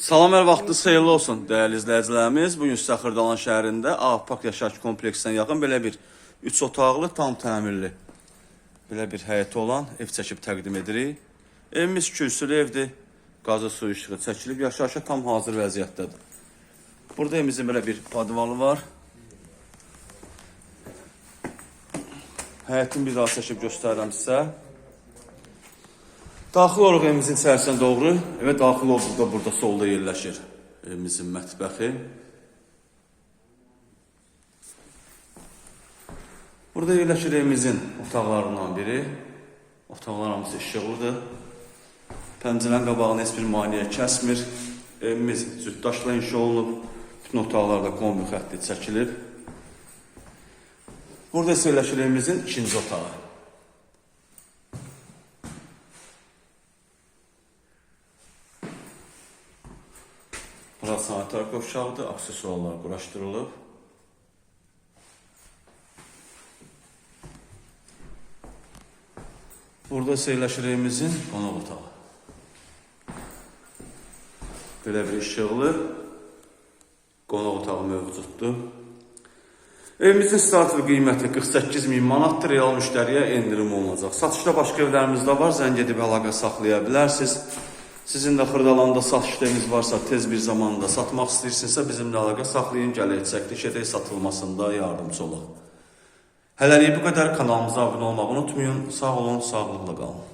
Salam hər vaxtınız xeyirli olsun dəyərli izləyicilərimiz. Bu gün sizə Xırdalan şəhərində Ağpak yaşayış kompleksinə yaxın belə bir 3 otaqlı, tam təmirli belə bir həyəti olan ev çəkib təqdim edirik. Evimiz kürsülü evdir. Qazı su işığı çəkilib, yaşayışa tam hazır vəziyyətdədir. Burada evimizin belə bir padvalı var. Həyətin bir daha çəkib göstərirəm sizə. Daxil oluruq evimizin içərisinə doğru. Evə daxil olduqda burada solda yerləşir evimizin mətbəxi. Burada yerləşir evimizin otaqlarından biri. Otaqlar hamısı işıqlıdır. Pəncərənin qabağını heç bir maneə kəsmir. Evimiz cütdaşla inşa olunub. Bütün otaqlarda kombi xətti çəkilib. Burada isə yerləşir evimizin ikinci otağı. Bura sanitar qovşağıdır, aksesuarlar quraşdırılıb. Burada evimizin qonaq otağı. Belə bir işıqlı qonaq otağı mövcuddur. Evimizin start və qiyməti 48 min manatdır. Real müştəriyə endirim olunacaq. Satışda başqa evlərimiz də var. Zəng edib əlaqə saxlaya bilərsiniz. Sizin də Xırdalanda satış eviniz varsa, tez bir zamanda satmaq istəyirsinizsə bizimlə əlaqə saxlayın, gələk çəkiliş edək satılmasında yardımcı olaq. Hələlik bu qədər kanalımıza abunə olmağı unutmayın. Sağ olun, sağlıqla qalın.